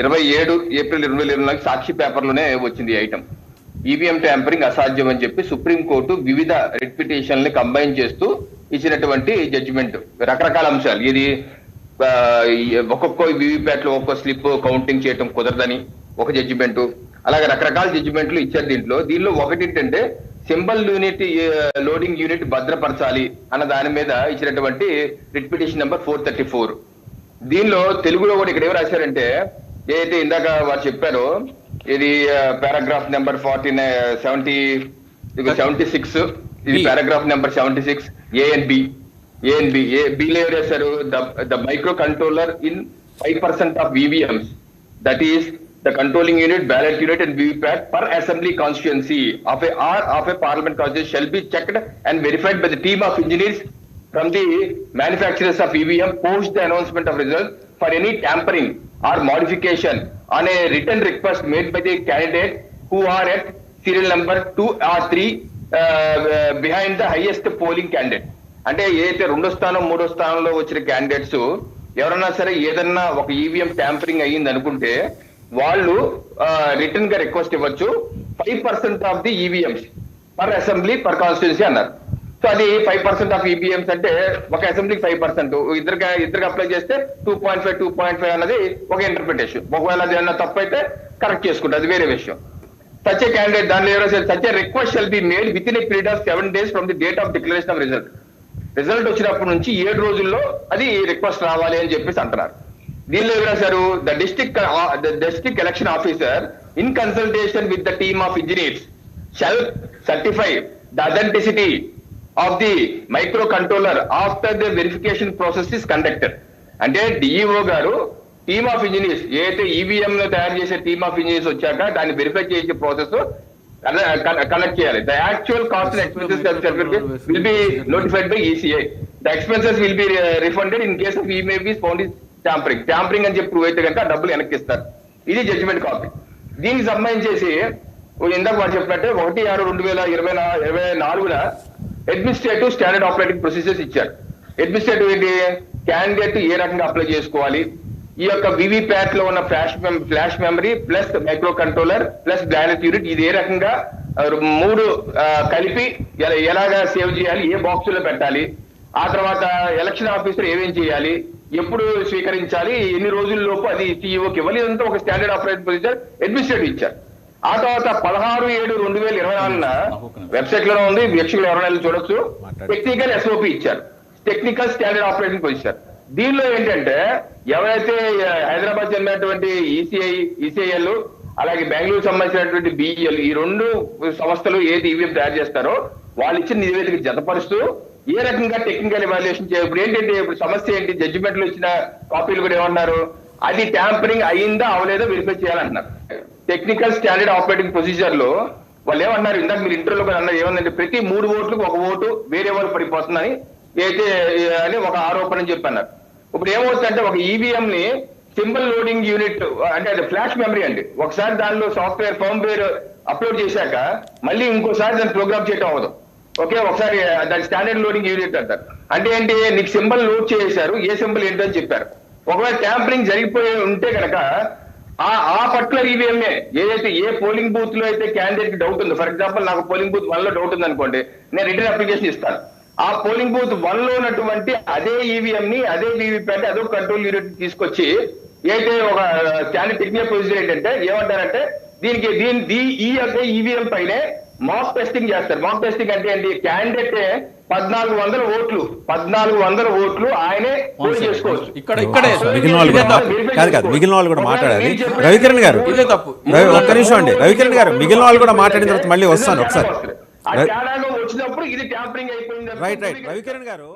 ఇరవై ఏడు ఏప్రిల్ రెండు వేల ఇరవై నాలుగు సాక్షి పేపర్లోనే వచ్చింది ఈ ఐటమ్ ఈవీఎం ట్యాంపరింగ్ అసాధ్యం అని చెప్పి సుప్రీంకోర్టు వివిధ రిట్ పిటిషన్లు కంబైన్ చేస్తూ ఇచ్చినటువంటి జడ్జిమెంట్ రకరకాల అంశాలు. ఇది ఒక్కొక్క వివిప్యాట్లు ఒక్కొక్క స్లిప్ కౌంటింగ్ చేయటం కుదరదని ఒక జడ్జిమెంట్ అలాగే రకరకాల జడ్జిమెంట్లు ఇచ్చారు దీంట్లో. దీనిలో ఒకటి ఏంటంటే సింబల్ యూనిట్ లోడింగ్ యూనిట్ భద్రపరచాలి అన్న దాని మీద ఇచ్చినటువంటి writ petition number four thirty four. దీనిలో తెలుగులో కూడా ఇక్కడ ఏమి రాశారంటే ఏదైతే ఇందాక వారు చెప్పారో ఇది paragraph number forty seventy seventy six ఇది. Paragraph number seventy six A and B A and B A below ఏం రాశారు the micro controller in five percent of EVMs that is the controlling unit ballot unit and VVPAT per assembly constituency of a or of a parliament constituency shall be checked and verified by the team of engineers from the manufacturers of EVM post the announcement of results for any tampering. Or modification on a written request made by the candidate who are at serial number 2 or 3 uh, uh, behind the highest polling candidate. అంటే ఏదైతే రెండో స్థానం మూడో స్థానంలో వచ్చిన candidates ఎవరన్నా సరే ఏదన్నా ఒక ఈవీఎం ట్యాంపరింగ్ అయ్యింది అనుకుంటే వాళ్ళు రిటర్న్గా రిక్వెస్ట్ ఇవ్వచ్చు five percent of the EVMs per assembly per constituency అన్నారు సో అది ఫైవ్ పర్సెంట్ ఆఫ్ ఈబీఎంస్ అంటే ఒక అసెంబ్లీకి ఫైవ్ పర్సెంట్ ఇద్దరికి ఇద్దరికి అప్లై చేస్తే two point five two point five అన్నది ఒక ఇంటర్ప్రిటేషన్ ఒకవేళ అది ఏమన్నా తప్పు అయితే కరెక్ట్ చేసుకుంటుంది అది వేరే విషయం. సచ్ ఏ క్యాండిడేట్ దానిలో ఎవరో such a request shall be made within a period of seven days from the date of declaration of result result వచ్చినప్పటి నుంచి ఏడు రోజుల్లో అది రిక్వెస్ట్ రావాలి అని చెప్పేసి అంటున్నారు. దీనిలో ఏం రాశారు? The district the district election officer in consultation with the team of engineers shall certify the authenticity of the micro controller after the verification process is conducted అంటే డిఈఓ గారు టీమ్ ఆఫ్ ఇంజనీర్స్ ఏదైతే EVM లో తయారు చేసే team of engineers వచ్చాక దాన్ని verify చేసే process connect చేయాలి. The actual cost and expenses will be notified by ECI the expenses will be refunded in case of ఈ may be found tampering tampering అని చెప్పి ప్రూవ్ అయితే కనుక డబ్బులు వెనక్కి ఇస్తారు. ఇది జడ్జిమెంట్ కాపీ దీనికి సంబంధించేసి ఇందాక వారు చెప్పినట్టే ఒకటి ఆరు రెండు వేల ఇరవై ఇరవై నాలుగున అడ్మినిస్ట్రేటివ్ స్టాండర్డ్ ఆపరేటింగ్ ప్రొసీజర్స్ ఇచ్చారు. అడ్మినిస్ట్రేటివ్ ఏంటి? క్యాండిడేట్ ఏ రకంగా అప్లై చేసుకోవాలి? ఈ యొక్క వివిప్యాట్లో ఉన్న flash flash memory plus micro controller plus ballot unit ఇది ఏ రకంగా మూడు కలిపి ఎలా- ఎలాగా సేవ్ చేయాలి? ఏ బాక్స్లో పెట్టాలి? ఆ తర్వాత ఎలక్షన్ ఆఫీసర్ ఏమేం చేయాలి? ఎప్పుడు స్వీకరించాలి? ఎన్ని రోజుల లోపు అది సీఈఓకి ఇవ్వాలి? ఇదంతా ఒక స్టాండర్డ్ ఆపరేటింగ్ ప్రొసీజర్ అడ్మినిస్ట్రేటివ్ ఇచ్చారు. ఆ తర్వాత పదహారు ఏడు రెండు వేల ఇరవై నాలుగున వెబ్సైట్లోనే ఉంది వీక్షకులు ఎవరైనా చూడొచ్చు. టెక్నికల్ ఎస్ఓపి ఇచ్చారు. టెక్నికల్ స్టాండర్డ్ ఆపరేటింగ్ పొజిషన్ దీనిలో ఏంటంటే ఎవరైతే హైదరాబాద్ చెందినటువంటి ఈసీఐ ఈసీఐఎల్ అలాగే బెంగళూరు సంబంధించినటువంటి బిఈఎల్ ఈ రెండు సంస్థలు ఏది ఈవీఎం తయారు చేస్తారో వాళ్ళు ఇచ్చిన నివేదిక జతపరుస్తూ ఏ రకంగా టెక్నికల్ ఎవాల్యుయేషన్ చేయాలి ఇప్పుడు ఏంటంటే ఇప్పుడు సమస్య ఏంటి? జడ్జిమెంట్లో ఇచ్చిన కాపీలు కూడా ఏమన్నారు? అది ట్యాంపరింగ్ అయిందా అవలేదో వెరిఫై చేయాలంటున్నారు. టెక్నికల్ స్టాండర్డ్ ఆపరేటింగ్ ప్రొసీజర్లో వాళ్ళు ఏమన్నారు? ఇందాక మీరు ఇంటర్లో అన్నారు ఏమందంటే ప్రతి మూడు ఓట్లకు ఒక ఓటు వేరే వాళ్ళు పడిపోతుందని అయితే అని ఒక ఆరోపణ అని చెప్పన్నారు. ఇప్పుడు ఏమవుతుందంటే ఒక ఈవీఎం ని సింబల్ లోడింగ్ యూనిట్ అంటే అది ఫ్లాష్ మెమరీ అండి. ఒకసారి దానిలో సాఫ్ట్వేర్ ఫర్మ్వేర్ అప్లోడ్ చేశాక మళ్ళీ ఇంకోసారి దాన్ని ప్రోగ్రామ్ చేయటం అవ్వదు. ఓకే ఒకసారి దాని స్టాండర్డ్ లోడింగ్ యూనిట్ అంటారు. అంటే ఏంటి? నీకు సింబల్ లోడ్ చేశారు ఏ సింబల్ ఏంటో అని చెప్పారు. ఒకవేళ ట్యాంపరింగ్ జరిగిపోయి ఉంటే కనుక ఆ ఆ పర్టికులర్ ఈవీఎంఏ ఏదైతే ఏ పోలింగ్ బూత్లో అయితే క్యాండిడేట్ డౌట్ ఉందో ఫర్ ఎగ్జాంపుల్ నాకు పోలింగ్ బూత్ వన్లో డౌట్ ఉంది అనుకోండి నేను రిటర్న్ అప్లికేషన్ ఇస్తాను. ఆ పోలింగ్ బూత్ వన్లో ఉన్నటువంటి అదే ఈవీఎం ని అదే వీవీప్యాట్ అదో కంట్రోల్ యూనిట్ తీసుకొచ్చి ఏదైతే ఒక క్యాండిడేట్ టెక్నికల్ ప్రొసీజర్ ఏంటంటే ఏమంటారంటే దీనికి దీని ఈ యొక్క ఈవీఎం పైనే మాక్ టెస్టింగ్ చేస్తారు. మాక్ టెస్టింగ్ అంటే ఏంటి? క్యాండిడేట్ పద్నాలుగు వందల ఓట్లు. పద్నాలుగు వందల ఓట్లు ఆయనే చేసుకోవచ్చు. ఇక్కడ ఇక్కడే మిగిలిన వాళ్ళు ఇదే కూడా తప్పు. కాదు కాదు మిగిలిన వాళ్ళు కూడా మాట్లాడాలి. రవికిరణ్ గారు ఇదే తప్పు. ఒక్క నిమిషం అండి. రవికిరణ్ గారు మిగిలిన వాళ్ళు కూడా మాట్లాడిన తర్వాత మళ్ళీ వస్తాను ఒకసారి. వచ్చినప్పుడు ఇది ట్యాంపరింగ్ అయిపోయింది. రైట్ రైట్ రవికిరణ్ గారు